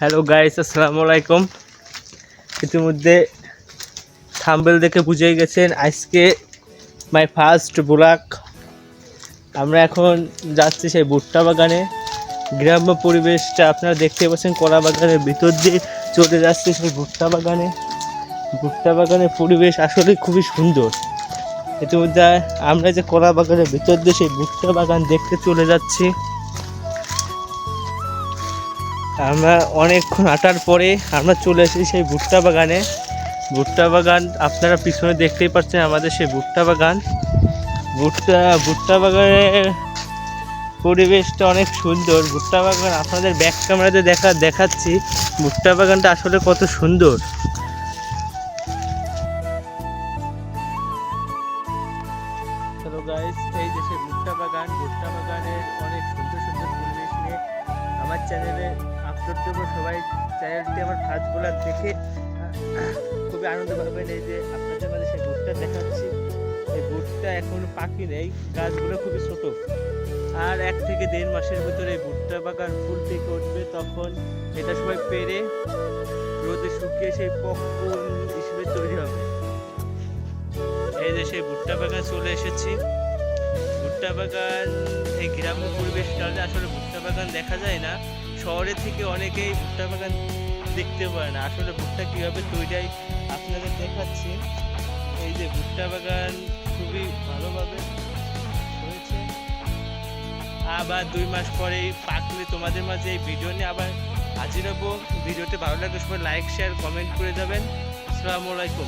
Hello guys আসসালামু আলাইকুম ইতিমধ্যে থাম্বেল দেখে বুঝে গেছেন আজকে মাই ফার্স্ট ব্লগ আমরা এখন যাচ্ছি সেই ভুট্টা বাগানে। গ্রাম্য পরিবেশটা আপনারা দেখতে পাচ্ছেন, কলা বাগানের ভিতর দিয়ে চলে যাচ্ছে সেই ভুট্টা বাগানে। ভুট্টা বাগানের পরিবেশ আসলে খুবই সুন্দর। ইতিমধ্যে আমরা যে কলা বাগানের ভিতর দিয়ে সেই ভুট্টা বাগান দেখতে চলে যাচ্ছি। আমরা অনেকক্ষণ হাঁটার পরে আমরা চলে এসেছি সেই ভুট্টা বাগানে। ভুট্টা বাগান আপনারা পিছনে দেখতেই পাচ্ছেন আমাদের সেই ভুট্টা বাগান। ভুট্টা ভুট্টা বাগানের পরিবেশটা অনেক সুন্দর। ভুট্টা বাগান আপনাদের ব্যাক ক্যামেরাতে দেখা, দেখাচ্ছি। ভুট্টা বাগানটা আসলে কত সুন্দর। এই ভুট্টা বাগান, ভুট্টা বাগানের অনেক সুন্দর সুন্দর পরিবেশ নিয়ে আমার চ্যানেলে আপলোড দেবো, সবাই চ্যানেলটি আমার ফার্স্ট ব্লগ দেখে। খুবই আনন্দ পাবেন এই যে আপনাদের মাঝে সেই ভুট্টা দেখাচ্ছি। এই ভুট্টা এখনও পাখি নেই, গাছগুলো খুবই ছোট। আর এক থেকে দেড় মাসের ভিতরে এই ভুট্টা বাগান ফুল থেকে উঠবে, তখন এটা সবাই পেরে রোদে শুকিয়ে সেই পপকর্ন হিসেবে তৈরি হবে। এই যে সেই ভুট্টা বাগান চলে এসেছি। ভুট্টা বাগান এই গ্রাম্য পরিবেশ কারণে আসলে ভুট্টা বাগান দেখা যায় না। শহরে থেকে অনেকেই ভুট্টা বাগান দেখতে পারে না। আসলে ভুট্টা কীভাবে তৈরি হয় আপনাদের দেখাচ্ছি। এই যে ভুট্টা বাগান খুবই ভালোভাবে হয়েছে। আবার দুই মাস পরে পাকলে তোমাদের মাঝে এই ভিডিও নিয়ে আবার হাজির হব। ভিডিওটি ভালো লাগলে সবাই লাইক শেয়ার কমেন্ট করে যাবেন। আসসালামু আলাইকুম।